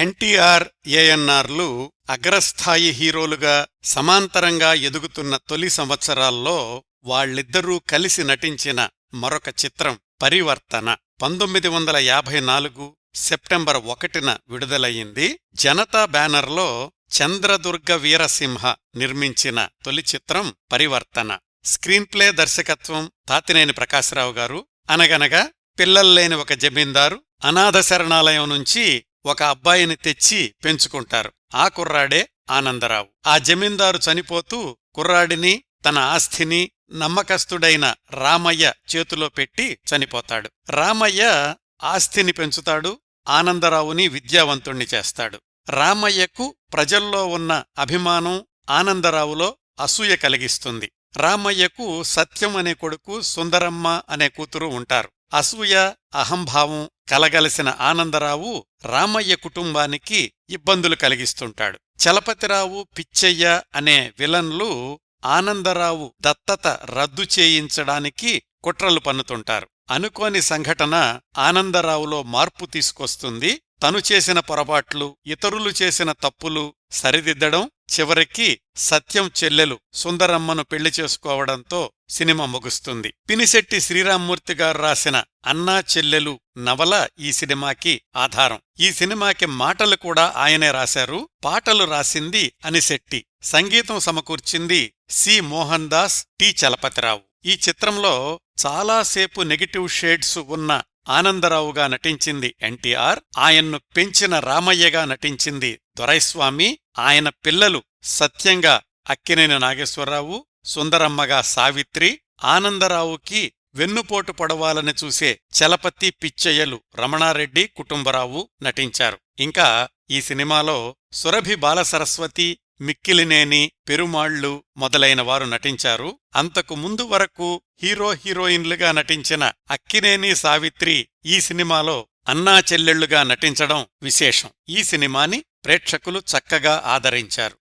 ఎన్టీఆర్ ఏఎన్ఆర్లు అగ్రస్థాయి హీరోలుగా సమాంతరంగా ఎదుగుతున్న తొలి సంవత్సరాల్లో వాళ్ళిద్దరూ కలిసి నటించిన మరొక చిత్రం పరివర్తన పంతొమ్మిది వందల యాభై నాలుగు సెప్టెంబర్ ఒకటిన విడుదలయ్యింది. జనతా బ్యానర్లో చంద్రదుర్గ వీరసింహ నిర్మించిన తొలి చిత్రం పరివర్తన. స్క్రీన్ప్లే దర్శకత్వం తాతినేని ప్రకాశరావు గారు. అనగనగా పిల్లల్లేని ఒక జమీందారు అనాథ శరణాలయం నుంచి ఒక అబ్బాయిని తెచ్చి పెంచుకుంటారు. ఆ కుర్రాడే ఆనందరావు. ఆ జమీందారు చనిపోతూ కుర్రాడిని తన ఆస్తిని నమ్మకస్తుడైన రామయ్య చేతిలో పెట్టి చనిపోతాడు. రామయ్య ఆస్తిని పెంచుతాడు ఆనందరావుని విద్యావంతుణ్ణి చేస్తాడు. రామయ్యకు ప్రజల్లో ఉన్న అభిమానం ఆనందరావులో అసూయ కలిగిస్తుంది. రామయ్యకు సత్యం అనే కొడుకు సుందరమ్మ అనే కూతురు ఉంటారు. అసూయ అహంభావం కలగలిసిన ఆనందరావు రామయ్య కుటుంబానికి ఇబ్బందులు కలిగిస్తుంటాడు. చలపతిరావు పిచ్చయ్య అనే విలన్లు ఆనందరావు దత్తత రద్దు చేయించడానికి కుట్రలు పన్నుతుంటారు. అనుకోని సంఘటన ఆనందరావులో మార్పు తీసుకొస్తుంది. తను చేసిన పొరపాట్లు ఇతరులు చేసిన తప్పులు సరిదిద్దడం చివరికి సత్యం చెల్లెలు సుందరమ్మను పెళ్ళి చేసుకోవడంతో సినిమా ముగుస్తుంది. పినిశెట్టి శ్రీరామ్మూర్తి గారు రాసిన అన్నా చెల్లెలు నవల ఈ సినిమాకి ఆధారం. ఈ సినిమాకి మాటలు కూడా ఆయనే రాశారు పాటలు రాసింది అనిశెట్టి సంగీతం సమకూర్చింది సి మోహన్ దాస్ టి చలపతిరావు. ఈ చిత్రంలో చాలాసేపు నెగటివ్ షేడ్స్ ఉన్న ఆనందరావుగా నటించింది ఎన్టీఆర్ ఆయన్ను పెంచిన రామయ్యగా నటించింది దొరైస్వామి ఆయన పిల్లలు సత్యంగా అక్కినేని నాగేశ్వరరావు సుందరమ్మగా సావిత్రి ఆనందరావుకి వెన్నుపోటు పడవాలని చూసే చలపతి పిచ్చయ్యలు రమణారెడ్డి కుటుంబరావు నటించారు. ఇంకా ఈ సినిమాలో సురభి బాలసరస్వతి మిక్కిలినేని పెరుమాళ్ళు మొదలైన వారు నటించారు. అంతకు ముందు వరకు హీరో హీరోయిన్లుగా నటించిన అక్కినేని సావిత్రి ఈ సినిమాలో అన్నా చెల్లెళ్ళుగా నటించడం విశేషం. ఈ సినిమాని ప్రేక్షకులు చక్కగా ఆదరించారు.